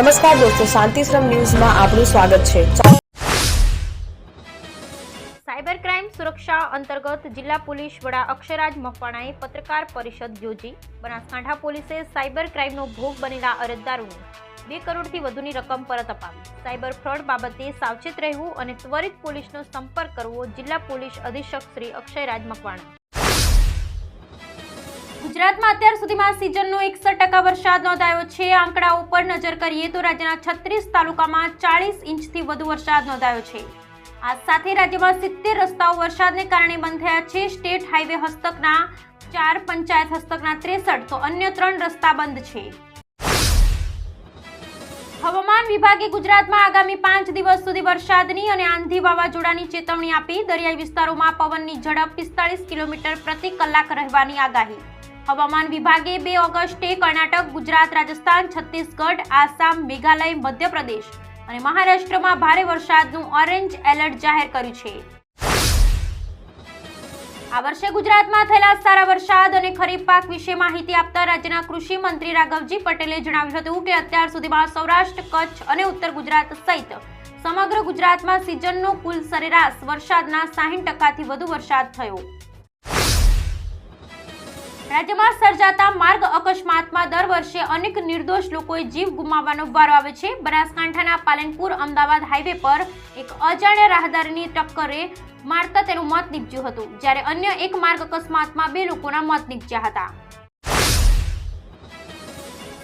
નમસ્કાર દોસ્તો, શાંતિશ્રમ ન્યૂઝમાં આપનું સ્વાગત છે. સાયબર ક્રાઇમ સુરક્ષા અંતર્ગત જિલ્લા પોલીસ વડા અક્ષરાજ મકવાણાએ પત્રકાર પરિષદ યોજી. બનાસકાંઠા પોલીસે સાયબર ક્રાઇમનો ભોગ બનેલા અરજદારોને બે કરોડથી વધુની રકમ પરત અપાવી. સાયબર ફ્રોડ બાબતે સાવચેત રહેવું અને ત્વરિત પોલીસનો સંપર્ક કરવો જિલ્લા પોલીસ અધિક્ષક શ્રી અક્ષયરાજ મકવાણા. ગુજરાતમાં અત્યાર સુધીમાં સિઝનનો એકસઠ ટકા વરસાદ નોંધાયો છે. આંકડાઓ ઉપર નજર કરીએ તો રાજ્યના છત્રીસ તાલુકામાં ચાળીસ ઇંચથી વધુ વરસાદ નોંધાયો છે. આ સાથે રાજ્યમાં સિત્તેર રસ્તાઓ વરસાદને કારણે બંધ થયા છે. સ્ટેટ હાઈવે હસ્તકના ચાર, પંચાયત હસ્તકના ત્રેસઠ, તો અન્ય ત્રણ રસ્તા બંધ છે. હવામાન વિભાગે ગુજરાતમાં આગામી પાંચ દિવસ સુધી વરસાદની અને આંધી વાવાઝોડાની ચેતવણી આપી દરિયાઈ વિસ્તારોમાં પવનની ઝડપ પિસ્તાળીસ કિલોમીટર પ્રતિ કલાક રહેવાની આગાહી. હવામાન વિભાગે બે ઓગસ્ટે કર્ણાટક, ગુજરાત, રાજસ્થાન, છત્તીસગઢ, આસામ, મેઘાલય, મધ્યપ્રદેશ અને મહારાષ્ટ્રમાં ભારે વરસાદનું ઓરેન્જ એલર્ટ જાહેર કર્યું છે. આ વર્ષે ગુજરાતમાં થયેલા સારા વરસાદ અને ખરીફ પાક વિશે માહિતી આપતા રાજ્યના કૃષિ મંત્રી રાઘવજી પટેલે જણાવ્યું હતું કે અત્યાર સુધીમાં સૌરાષ્ટ્ર, કચ્છ અને ઉત્તર ગુજરાત સહિત સમગ્ર ગુજરાતમાં સિઝનનો કુલ સરેરાશ વરસાદના સાહીઠ ટકાથી વધુ વરસાદ થયો. રાજ્યમાં સર્જાતા માર્ગ અકસ્માતમાં દર વર્ષે અનેક નિર્દોષ લોકોએ જીવ ગુમાવવાનો વારો આવે છે. બનાસકાંઠાના પાલનપુર અમદાવાદ હાઈવે પર એક અજાણ્યા રાહદારીની ટક્કરે મારતા તેનું મોત નીપજ્યું હતું, જ્યારે અન્ય એક માર્ગ અકસ્માતમાં બે લોકોના મોત નીપજ્યા હતા.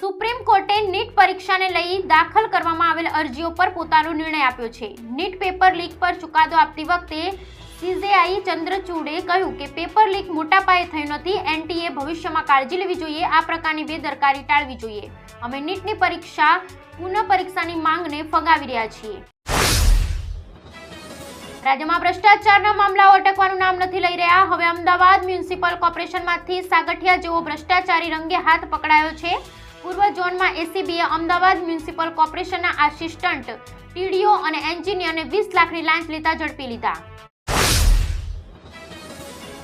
સુપ્રીમ કોર્ટે નીટ પરીક્ષાને લઈ દાખલ કરવામાં આવેલ અરજીઓ પર પોતાનો નિર્ણય આપ્યો છે. નીટ પેપર લીક પર ચુકાદો આપતી વખતે સીજેઆઈ ચંદ્રચૂડે કહ્યું કે પેપર લીક મોટા પાયે થયું નથી, એનટીએ ભવિષ્યમાં કાળજી લેવી જોઈએ, આ પ્રકારની બેદરકારી ટાળવી જોઈએ. અમે નીટની પરીક્ષા પુનઃ પરીક્ષાની માંગને ફગાવી રહ્યા છીએ. રાજ્યમાં ભ્રષ્ટાચારના મામલાઓ અટકવાનું નામ નથી લઈ રહ્યા. હવે અમદાવાદ મ્યુનિસિપલ કોર્પોરેશનમાંથી સાગઠિયા જેવો ભ્રષ્ટાચારી રંગે હાથ પકડાયો છે. પૂર્વ ઝોનમાં એસીબીએ અમદાવાદ મ્યુનિસિપલ કોર્પોરેશનના આસિસ્ટન્ટ, ટીડીઓ અને એન્જિનિયરને વીસ લાખની લાંચ લેતા ઝડપી લીધા.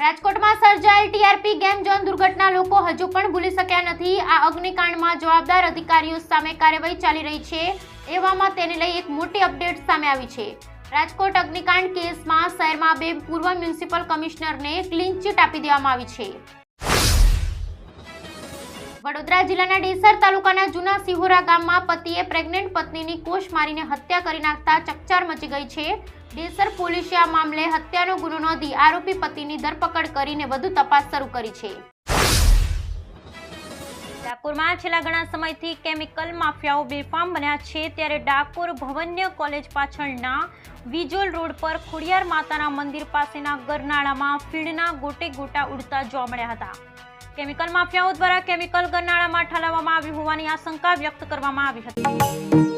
રાજકોટમાં સર્જાયેલ ટીઆરપી ગેમ ઝોન દુર્ઘટના લોકો હજુ પણ ભૂલી શક્યા નથી. આ અગ્નિકાંડમાં જવાબદાર અધિકારીઓ સામે કાર્યવાહી ચાલી રહી છે. એવામાં તેને લઈ એક મોટી અપડેટ સામે આવી છે. રાજકોટ અગ્નિકાંડ કેસમાં શહેરમાં બે પૂર્વ મ્યુનિસિપલ કમિશનરને ક્લીન ચીટ આપી દેવામાં આવી છે. વડોદરા જિલ્લાના ડેસર તાલુકાના જૂના સિહોરા ગામમાં પતિએ પ્રેગ્નેન્ટ પત્નીની કોષ મારીને હત્યા કરી નાખતા ચકચાર મચી ગઈ છે. ડેસર પોલીસે આ મામલે હત્યાનો ગુનો નોંધી આરોપી પતિની ધરપકડ કરીને વધુ તપાસ શરૂ કરી છે. ડાકોરમાં છેલ્લા ઘણા સમયથી કેમિકલ માફિયાઓ બેફામ બન્યા છે ત્યારે ડાકોર ભવન્ય કોલેજ પાછળના વિજોલ રોડ પર ખોડિયાર માતાના મંદિર પાસેના ગરનાળામાં ફીણના ગોટે ગોટા ઉડતા જોવા મળ્યા હતા. કેમિકલ માફિયાઓ દ્વારા કેમિકલ ગરનાળામાં ઠાલવવામાં આવ્યું હોવાની આશંકા વ્યક્ત કરવામાં આવી હતી.